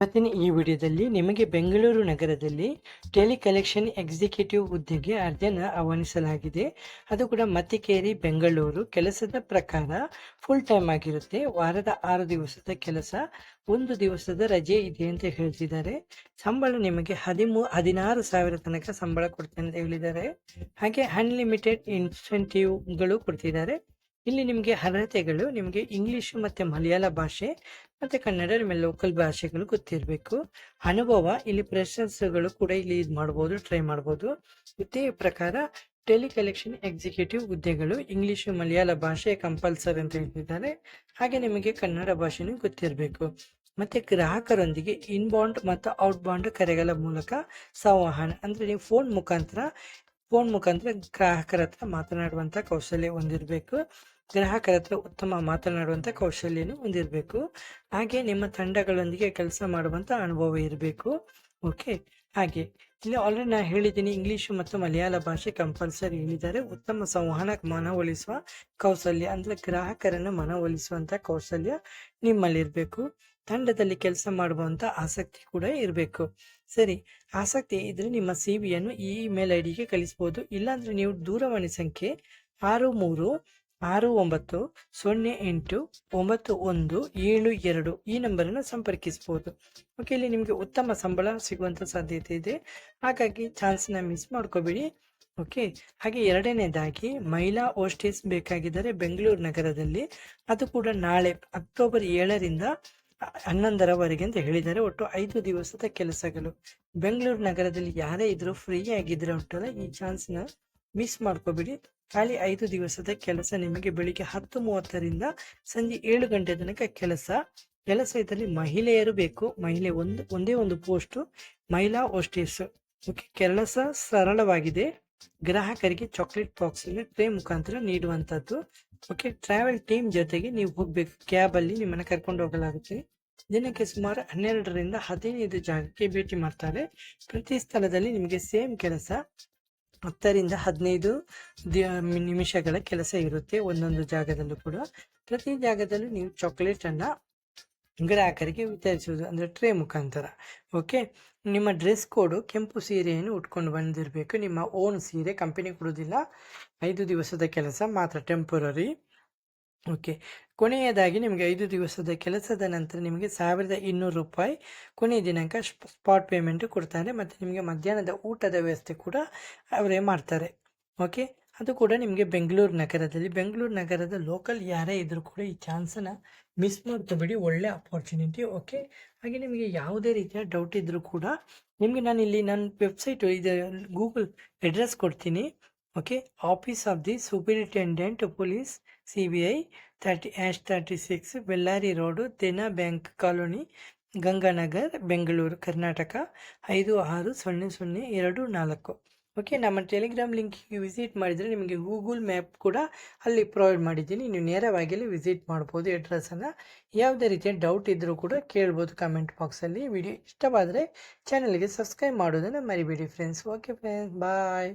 ಇವತ್ತಿನ ಈ ವಿಡಿಯೋದಲ್ಲಿ ನಿಮಗೆ ಬೆಂಗಳೂರು ನಗರದಲ್ಲಿ ಟೆಲಿ ಕಲೆಕ್ಷನ್ ಎಕ್ಸಿಕ್ಯೂಟಿವ್ ಹುದ್ದೆಗೆ ಅರ್ಜಿಯನ್ನ ಆಹ್ವಾನಿಸಲಾಗಿದೆ. ಅದು ಕೂಡ ಮತ್ತಿಕೇರಿ ಬೆಂಗಳೂರು ಕೆಲಸದ ಪ್ರಕಾರ ಫುಲ್ ಟೈಮ್ ಆಗಿರುತ್ತೆ. ವಾರದ ಆರು ದಿವಸದ ಕೆಲಸ, ಒಂದು ದಿವಸದ ರಜೆ ಇದೆ ಅಂತ ಹೇಳ್ತಿದ್ದಾರೆ. ಸಂಬಳ ನಿಮಗೆ ಹದಿಮೂ, ಹದಿನಾರು ಸಾವಿರ ತನಕ ಸಂಬಳ ಕೊಡ್ತೇನೆ ಅಂತ ಹೇಳಿದ್ದಾರೆ. ಹಾಗೆ ಅನ್ಲಿಮಿಟೆಡ್ ಇನ್ಸೆಂಟಿವ್ಗಳು ಕೊಡ್ತಿದ್ದಾರೆ. ಇಲ್ಲಿ ನಿಮಗೆ ಅರ್ಹತೆಗಳು ನಿಮಗೆ ಇಂಗ್ಲಿಷ್ ಮತ್ತೆ ಮಲಯಾಳ ಭಾಷೆ ಮತ್ತೆ ಕನ್ನಡ ನಿಮ್ಮ ಲೋಕಲ್ ಭಾಷೆಗಳು ಗೊತ್ತಿರಬೇಕು. ಅನುಭವ, ಇಲ್ಲಿ ಪ್ರೆಷರ್ಸ್ಗಳು ಕೂಡ ಇಲ್ಲಿ ಇದು ಮಾಡ್ಬೋದು ಟ್ರೈ ಮಾಡ್ಬೋದು. ಇದೇ ಪ್ರಕಾರ ಟೆಲಿ ಕಲೆಕ್ಷನ್ ಎಕ್ಸಿಕ್ಯೂಟಿವ್ ಹುದ್ದೆಗಳು ಇಂಗ್ಲಿಷ್ ಮಲಯಾಳ ಭಾಷೆ ಕಂಪಲ್ಸರಿ ಅಂತ ಹೇಳ್ತಿದ್ದಾರೆ. ಹಾಗೆ ನಿಮಗೆ ಕನ್ನಡ ಭಾಷೆನೂ ಗೊತ್ತಿರಬೇಕು. ಮತ್ತೆ ಗ್ರಾಹಕರೊಂದಿಗೆ ಇನ್ಬೌಂಡ್ ಮತ್ತು ಔಟ್ಬೌಂಡ್ ಕರೆಗಳ ಮೂಲಕ ಸಂವಹನ, ಅಂದ್ರೆ ನೀವು ಫೋನ್ ಮುಖಾಂತರ ಫೋನ್ ಮುಖಾಂತರ ಗ್ರಾಹಕರ ಹತ್ರ ಮಾತನಾಡುವಂಥ ಕೌಶಲ್ಯ ಹೊಂದಿರಬೇಕು. ಗ್ರಾಹಕರ ಹತ್ರ ಉತ್ತಮ ಮಾತನಾಡುವಂಥ ಕೌಶಲ್ಯನೂ ಹೊಂದಿರಬೇಕು. ಹಾಗೆ ನಿಮ್ಮ ತಂಡಗಳೊಂದಿಗೆ ಕೆಲಸ ಮಾಡುವಂಥ ಅನುಭವ ಇರಬೇಕು. ಓಕೆ? ಹಾಗೆ. ಇಲ್ಲಿ ಆಲ್ರೆಡಿ ನಾನು ಹೇಳಿದ್ದೀನಿ ಇಂಗ್ಲೀಷು ಮತ್ತು ಮಲಯಾಳ ಭಾಷೆ ಕಂಪಲ್ಸರಿ ಹೇಳಿದ್ದಾರೆ ಉತ್ತಮ ಸಂವಹನಕ್ಕೆ ಮನವೊಲಿಸುವ ಕೌಶಲ್ಯ ಅಂದರೆ ಗ್ರಾಹಕರನ್ನು ಮನವೊಲಿಸುವಂಥ ಕೌಶಲ್ಯ ನಿಮ್ಮಲ್ಲಿರಬೇಕು. ತಂಡದಲ್ಲಿ ಕೆಲಸ ಮಾಡುವಂತ ಆಸಕ್ತಿ ಕೂಡ ಇರಬೇಕು. ಸರಿ, ಆಸಕ್ತಿ ಇದ್ರೆ ನಿಮ್ಮ ಸಿ ವಿಯನ್ನು ಈ ಇಮೇಲ್ ಐ ಡಿಗೆ ಕಳಿಸ್ಬೋದು. ಇಲ್ಲಾಂದ್ರೆ ನೀವು ದೂರವಾಣಿ ಸಂಖ್ಯೆ ಆರು ಮೂರು, ಆರು ಒಂಬತ್ತು, ಸೊನ್ನೆ ಎಂಟು, ಒಂಬತ್ತು ಒಂದು, ಏಳು ಎರಡು ಈ ನಂಬರನ್ನು ಸಂಪರ್ಕಿಸಬಹುದು ಓಕೆ ಇಲ್ಲಿ ನಿಮಗೆ ಉತ್ತಮ ಸಂಬಳ ಸಿಗುವಂತ ಸಾಧ್ಯತೆ ಇದೆ. ಹಾಗಾಗಿ ಚಾನ್ಸ್ನ ಮಿಸ್ ಮಾಡ್ಕೋಬೇಡಿ. ಓಕೆ ಹಾಗೆ ಎರಡನೇದಾಗಿ ಮಹಿಳಾ ಹೋಸ್ಟೇಸ್ ಬೇಕಾಗಿದ್ದರೆ ಬೆಂಗಳೂರು ನಗರದಲ್ಲಿ. ಅದು ಕೂಡ ನಾಳೆ ಅಕ್ಟೋಬರ್ ಏಳರಿಂದ ಹನ್ನೊಂದರವರೆಗೆ ಅಂತ ಹೇಳಿದ್ದಾರೆ. ಒಟ್ಟು ಐದು ದಿವಸದ ಕೆಲಸಗಳು. ಬೆಂಗಳೂರು ನಗರದಲ್ಲಿ ಯಾರೇ ಇದ್ರು ಫ್ರೀ ಆಗಿದ್ರೆ ಉಂಟಲ್ಲ ಈ ಚಾನ್ಸ್ನ ಮಿಸ್ ಮಾಡ್ಕೋಬೇಡಿ. ಖಾಲಿ ಐದು ದಿವಸದ ಕೆಲಸ ನಿಮಗೆ ಬೆಳಿಗ್ಗೆ ಹತ್ತು ಮೂವತ್ತರಿಂದ ಸಂಜೆ ಏಳು ಗಂಟೆ ತನಕ ಕೆಲಸ. ಕೆಲಸ ಇದರಲ್ಲಿ ಮಹಿಳೆಯರು ಬೇಕು. ಮಹಿಳೆ ಒಂದು, ಒಂದೇ ಒಂದು ಪೋಸ್ಟು ಮಹಿಳಾ ಹೋಸ್ಟೇಸ್ ಓಕೆ ಕೆಲಸ ಸರಳವಾಗಿದೆ. ಗ್ರಾಹಕರಿಗೆ ಚಾಕ್ಲೇಟ್ ಬಾಕ್ಸ್ ಟ್ರೇ ಮುಖಾಂತರ ನೀಡುವಂತದ್ದು. ಓಕೆ ಟ್ರಾವೆಲ್ ಟೀಮ್ ಜೊತೆಗೆ ನೀವು ಹೋಗ್ಬೇಕು. ಕ್ಯಾಬ್ ಅಲ್ಲಿ ನಿಮ್ಮನ್ನ ಕರ್ಕೊಂಡು ಹೋಗಲಾಗುತ್ತೆ. ದಿನಕ್ಕೆ ಸುಮಾರು ಹನ್ನೆರಡರಿಂದ ಹದಿನೈದು ಜಾಗಕ್ಕೆ ಭೇಟಿ ಮಾಡ್ತಾರೆ. ಪ್ರತಿ ಸ್ಥಳದಲ್ಲಿ ನಿಮಗೆ ಸೇಮ್ ಕೆಲಸ ಹತ್ತರಿಂದ ಹದಿನೈದು ನಿಮಿಷಗಳ ಕೆಲಸ ಇರುತ್ತೆ ಒಂದೊಂದು ಜಾಗದಲ್ಲೂ ಕೂಡ. ಪ್ರತಿ ಜಾಗದಲ್ಲೂ ನೀವು ಚಾಕ್ಲೇಟ್ ಅನ್ನ ಗ್ರಾಹಕರಿಗೆ ವಿತರಿಸುವುದು ಅಂದ್ರೆ ಟ್ರೇ ಮುಖಾಂತರ. ಓಕೆ ನಿಮ್ಮ ಡ್ರೆಸ್ ಕೋಡು ಕೆಂಪು ಸೀರೆಯನ್ನು ಉಟ್ಕೊಂಡು ಬಂದಿರಬೇಕು. ನಿಮ್ಮ ಓನ್ ಸೀರೆ ಕಂಪನಿ ಕೊಡೋದಿಲ್ಲ ಐದು ದಿವಸದ ಕೆಲಸ ಮಾತ್ರ ಟೆಂಪರರಿ ಓಕೆ. ಕೊನೆಯದಾಗಿ ನಿಮಗೆ ಐದು ದಿವಸದ ಕೆಲಸದ ನಂತರ ನಿಮಗೆ ಸಾವಿರದ ಇನ್ನೂರು ರೂಪಾಯಿ ಕೊನೆಯ ದಿನಾಂಕ ಸ್ಪಾಟ್ ಪೇಮೆಂಟ್ ಕೊಡ್ತಾರೆ. ಮತ್ತು ನಿಮಗೆ ಮಧ್ಯಾಹ್ನದ ಊಟದ ವ್ಯವಸ್ಥೆ ಕೂಡ ಅವರೇ ಮಾಡ್ತಾರೆ. ಓಕೆ. ಅದು ಕೂಡ ನಿಮಗೆ ಬೆಂಗಳೂರು ನಗರದಲ್ಲಿ. ಬೆಂಗಳೂರು ನಗರದ ಲೋಕಲ್ ಯಾರೇ ಇದ್ದರೂ ಕೂಡ ಈ ಚಾನ್ಸನ್ನು ಮಿಸ್ ಮಾಡ್ಕೋಬೇಡಿ ಒಳ್ಳೆ ಅಪಾರ್ಚುನಿಟಿ ಓಕೆ. ಹಾಗೆ ನಿಮಗೆ ಯಾವುದೇ ರೀತಿಯ ಡೌಟ್ ಇದ್ದರೂ ಕೂಡ ನಿಮಗೆ ನಾನು ಇಲ್ಲಿ ನನ್ನ ವೆಬ್ಸೈಟ್ ಇದು ಗೂಗಲ್ ಅಡ್ರೆಸ್ ಕೊಡ್ತೀನಿ. Okay. Office of the superintendent police C B I thirty hash thirty six Bellary road Dena bank colony, Ganganagar, Bengaluru, Karnataka ಐದು ಆರು ಸೊನ್ನೆ ಸೊನ್ನೆ ಎರಡು ನಾಲ್ಕು. ಓಕೆ, ನಮ್ಮ ಟೆಲಿಗ್ರಾಮ್ ಲಿಂಕಿಗೆ ವಿಸಿಟ್ ಮಾಡಿದರೆ ನಿಮಗೆ ಗೂಗಲ್ ಮ್ಯಾಪ್ ಕೂಡ ಅಲ್ಲಿ ಪ್ರೊವೈಡ್ ಮಾಡಿದ್ದೀನಿ. ನೀವು ನೇರವಾಗಿ ಅಲ್ಲಿ ವಿಸಿಟ್ ಮಾಡ್ಬೋದು ಅಡ್ರೆಸ್ಸನ್ನು ಯಾವುದೇ ರೀತಿಯ ಡೌಟ್ ಇದ್ದರೂ ಕೂಡ ಕೇಳ್ಬೋದು ಕಮೆಂಟ್ ಬಾಕ್ಸಲ್ಲಿ ವಿಡಿಯೋ ಇಷ್ಟವಾದರೆ ಚಾನಲ್ಗೆ ಸಬ್ಸ್ಕ್ರೈಬ್ ಮಾಡೋದನ್ನು ಮರಿಬೇಡಿ ಫ್ರೆಂಡ್ಸ್. ಓಕೆ ಫ್ರೆಂಡ್ಸ್, ಬಾಯ್.